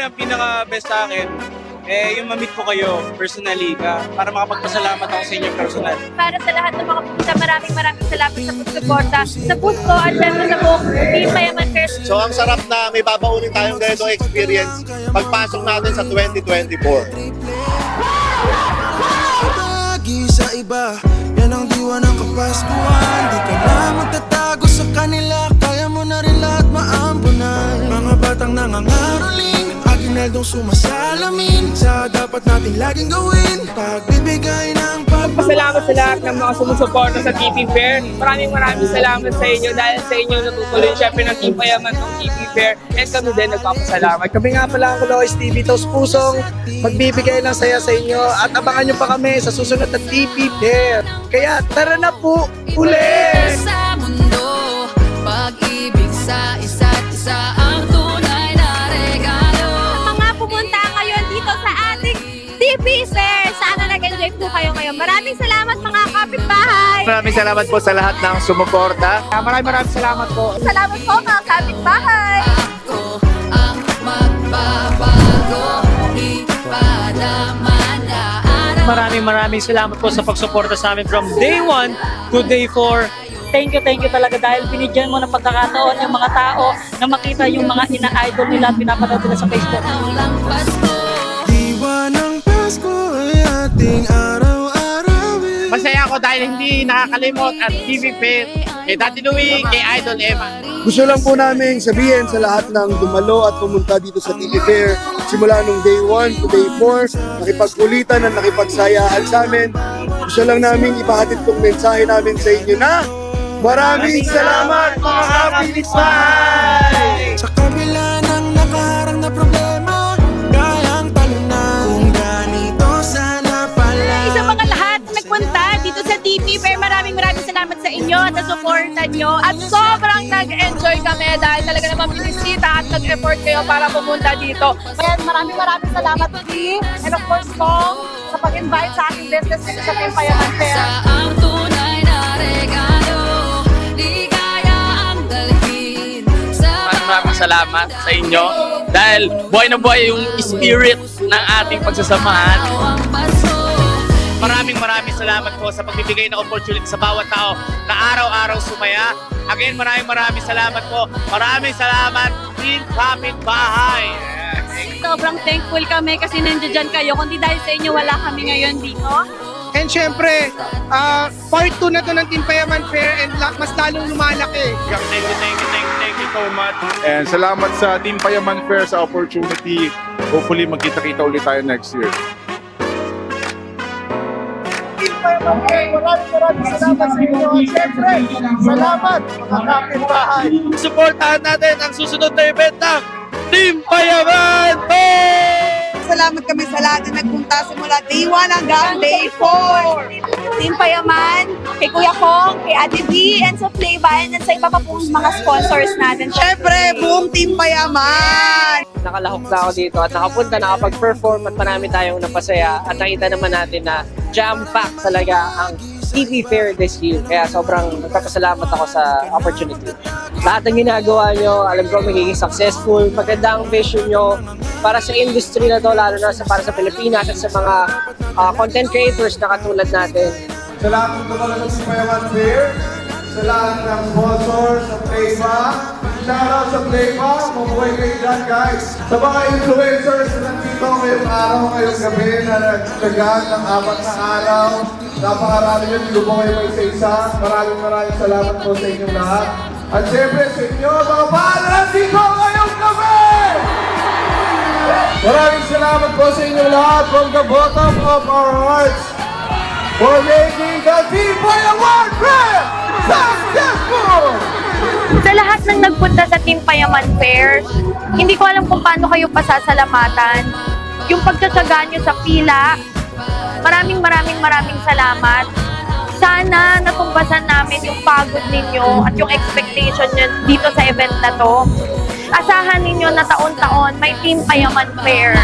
ang pinaka-best sa akin, eh, yung mamit ko kayo personally ka para makapagpasalamat ako sa inyo personal. Para sa lahat ng mga pumunta, maraming maraming salamat sa pagsuporta. Sa puso at syempre sa buong Team Payaman Fair. So ang sarap na may babaunin tayong ganitong experience pagpasok natin sa 2024. Lagi sa iba Yan ang diwa ng kapaskuhan Di ka na magtatago sa kanila Kaya mo na rin lahat maampunan Mga batang nangangaroling Aginaldong sumasalamin Sa dapat nating laging gawin Pagbibigay ng Pasalamat sa lahat ng mga sumusuporta sa TV Fair. Maraming maraming salamat sa inyo dahil sa inyo natutuloy syempre ng Team Payaman ng TV Fair and kami din nagpapasalamat. Kami nga pala ang Kulois TV, Tos Pusong, magbibigay ng saya sa inyo at abangan nyo pa kami sa susunod na TV Fair. Kaya tara na po ulit! Nag-enjoy po kayo ngayon. Maraming salamat mga kapitbahay. Maraming salamat po sa lahat ng sumuporta. Maraming maraming salamat po. Salamat po mga kapitbahay. Ako ang magbabago Di pa naman daanan Maraming maraming salamat po sa pagsuporta sa amin from day 1 to day 4. Thank you, thank you talaga dahil binigyan mo ng pagkakataon yung mga tao na makita yung mga ina-idol nila at pinapanood nila sa Facebook. Dahil hindi nakakalimot at TV Fair kay Daddy Louie, kay Idol Emma. Gusto lang po namin sabihin sa lahat ng dumalo at pumunta dito sa TV Fair simula nung day 1 to day 4, nakipagkulitan at nakipagsayaan sa amin. Gusto lang namin ipahatid tong mensahe namin sa inyo na maraming salamat mga kapitbahay! Sa kabila ng nakaharang na problema salamat sa inyo at sa supportan nyo. At sobrang nag-enjoy kami dahil talaga naman binisita at nag-effort kayo para pumunta dito. Kaya maraming maraming salamat, Lee. And of course, Kong, sa pag-invite sa ating business dito sa Team Payaman Fair. Sa ang tunay na regalo Ligaya ang dalhin Sa Maraming maraming salamat sa inyo dahil buhay na buhay yung spirit ng ating pagsasamahan. paso Maraming maraming salamat po sa pagbibigay ng opportunity sa bawat tao na araw-araw sumaya. Again, maraming maraming salamat po. Maraming salamat, Team Kapit Bahay. Sobrang thankful kami kasi nandiyan dyan kayo. Kundi dahil sa inyo, wala kami ngayon dito. And syempre, ah, part 2 na to ng Team Payaman Fair and la- mas lalong lumalaki. Thank you, thank you, thank you, thank you so much. And salamat sa Team Payaman Fair sa opportunity. Hopefully magkita-kita ulit tayo next year. Maraming maraming salamat sa inyo at syempre, salamat mga kapitbahay! Supportahan natin ang susunod na event ng Team Payaman! Salamat kami sa lahat na nagpunta simula day 1 hanggang day 4. Team Payaman, kay Kuya Kong, kay Ate B, and sa Playba, and sa iba pa pong mga sponsors natin. Siyempre, buong team payaman! Nakalahok na ako dito at nakapunta, nakapag-perform at marami tayong napasaya at nakita naman natin na jam-pack talaga ang TV Fair this year. Kaya sobrang nagpapasalamat ako sa opportunity. Lahat ng ginagawa nyo, alam ko magiging successful, maganda ang vision nyo para sa industry na to, lalo na sa, para sa Pilipinas at sa mga ah, content creators na katulad natin. Sa lahat ng dumalo sa Fair, sa lahat ng sponsor sa Playba, shoutout sa Playba, mabuhay kayo dyan guys. Sa mga influencers na nandito ngayong araw, ngayong gabi na nagtagaan ng apat na araw, napakarami yun, hindi po kayo may isa-isa. Maraming maraming salamat po sa inyong lahat. At syempre sa inyo, mga paalam dito ngayong gabi! Maraming salamat po sa inyong lahat from the bottom of our hearts for making the T-Boy Award Fair successful! Lahat ng nagpunta sa Team Payaman Fair, hindi ko alam kung paano kayo pasasalamatan. Yung pagtsatsaga nyo sa pila, maraming maraming maraming salamat. Sana natumbasan namin yung pagod ninyo at yung expectation nyo dito sa event na to. Asahan ninyo na taon-taon may Team Payaman Fair.